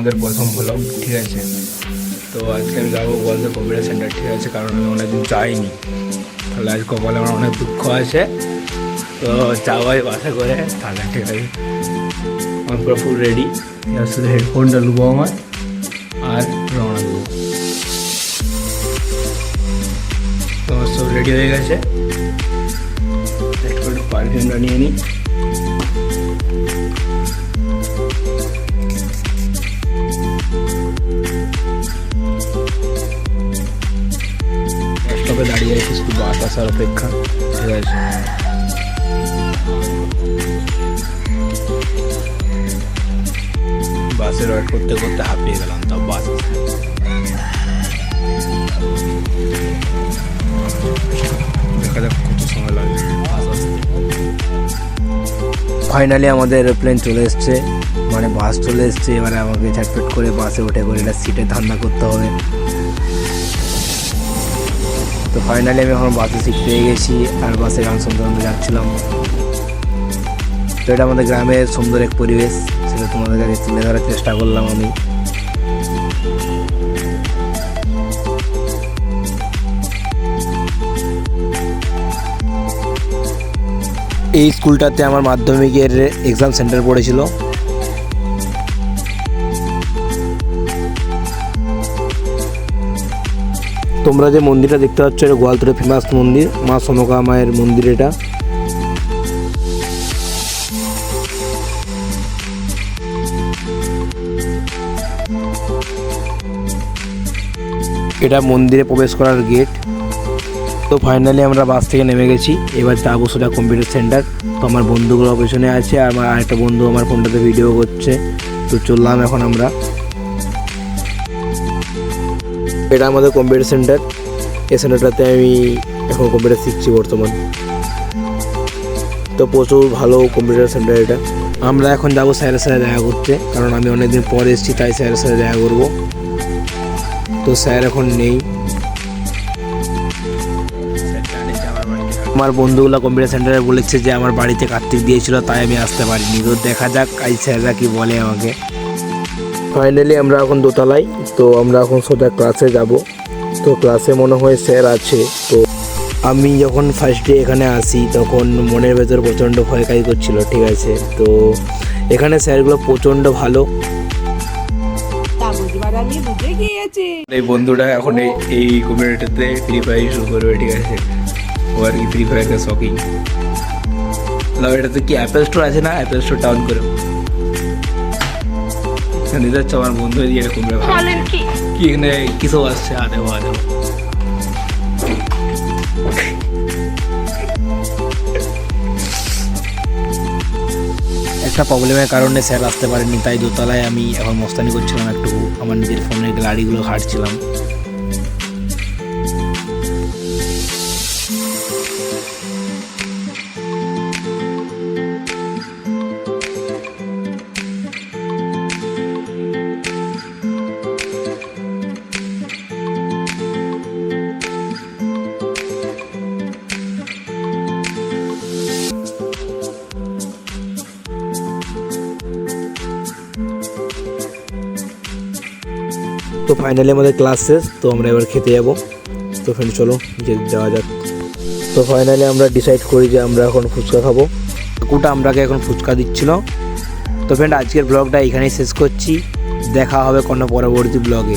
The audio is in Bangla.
আমাদের প্রথম ব্লগ ঠিক আছে। তো আজকে আমি যাব বলতে কম্পিউটার সেন্টার ঠিক আছে, কারণ আমি অনেকদিন যাইনি। তাহলে আজ কপালে আমার অনেক দুঃখ আছে। তো যাওয়াই বাসা করে, তাহলে ঠিক আছে। আমার পুরো ফুল রেডি শুধু হেডফোনটা নেব আমার, আর রওনা দেবো। তো সব রেডি হয়ে গেছে। একটু পারফিউমটা নিয়ে নিই। আসার অপেক্ষা বাসের ওয়েট করতে করতে হাঁপিয়ে গেলাম, তাও বাস। দেখা যাক কত সময় লাগে। বাস আসতে ফাইনালি আমাদের এরোপ্লেন চলে এসছে মানে বাস চলে এসছে, এবারে আমাকে ঝটপট করে বাসে উঠে করে এটা সিটে ধান্দা করতে হবে। তো ফাইনালি আমি এখন বাসে সিট পেয়ে গেছি আর বাসে গান শুনতে শুনতে যাচ্ছিলাম। তো এটা আমাদের গ্রামের সুন্দর এক পরিবেশ, সেটা তোমাদের কাছে তুলে ধরার চেষ্টা করলাম আমি। এই স্কুলটাতে আমার মাধ্যমিকের এক্সাম সেন্টার পড়েছিল। তোমরা যে মন্দিরটা দেখতে পাচ্ছ, এটা গোয়ালতোড়ের ফেমাস মন্দির, মা সনকা মায়ের মন্দির এটা। এটা মন্দিরে প্রবেশ করার গেট তো ফাইনালি আমরা বাস থেকে নেমে গেছি। এবার যাব সোজা কম্পিউটার সেন্টার তো আমার বন্ধুগুলো পেছনে আছে, আর আমার আরেকটা বন্ধু আমার ফোনটাতে ভিডিও করছে। তো চললাম এখন আমরা। এটা আমাদের কম্পিউটার সেন্টার এই সেন্টারটাতে আমি এখন কম্পিউটার শিখছি বর্তমান। তো প্রচুর ভালো কম্পিউটার সেন্টার এটা। আমরা এখন যাব স্যারের সাথে দেখা করতে, কারণ আমি অনেকদিন পরে এসেছি, তাই স্যারের সাথে দেখা করব। তো স্যার এখন নেই। আমার বন্ধুগুলো কম্পিউটার সেন্টারে বলেছে যে, আমার বাড়িতে কার্তিক দিয়েছিল, তাই আমি আসতে পারিনি। তো দেখা যাক আজ স্যাররা কি বলে আমাকে। ফাইনালি আমরা এখন দোতলায়, তো আমরা এখন সোজা ক্লাসে যাব। তো ক্লাসে মনে হয় স্যার আছে, তো আমি যখন ফার্স্ট ডে এখানে আসি, তখন মনের ভেতর প্রচণ্ড ভয় কাজ করছিল, ঠিক আছে? তো এখানে স্যারগুলো প্রচণ্ড ভালো। তা এই বন্ধুটা এখন এই কমিউনিটিতে ফ্রি ফায়ার শুরু করবে, ঠিক আছে? ও আর কি ফ্রি ফায়ারকে শকিং লাভ এটাতে কি অ্যাপেল স্টোর আছে না? অ্যাপেল স্টোর ডাউন করে। নিতে হচ্ছে আমার বন্ধু দিয়ে এরকম ব্যাপার। কি? এখানে কিছু আসছে? আদেও আদেও একটা প্রবলেমের কারণে স্যার আসতে পারেনি তাই দোতলায় আমি এখন মস্তানি করছিলাম একটু আমার নিজের ফোনের গাড়িগুলো ঘাটছিলাম। তো ফাইনালি আমাদের ক্লাস শেষ, তো আমরা এবার খেতে যাব। তো ফ্রেন্ড চলো, যে যাওয়া যাক। তো ফাইনালি আমরা ডিসাইড করি যে আমরা এখন ফুচকা খাব। কুটা আমরাকে এখন ফুচকা দিচ্ছিল। তো ফ্রেন্ড আজকের ব্লগটা এখানেই শেষ করছি। দেখা হবে কোনো পরবর্তী ব্লগে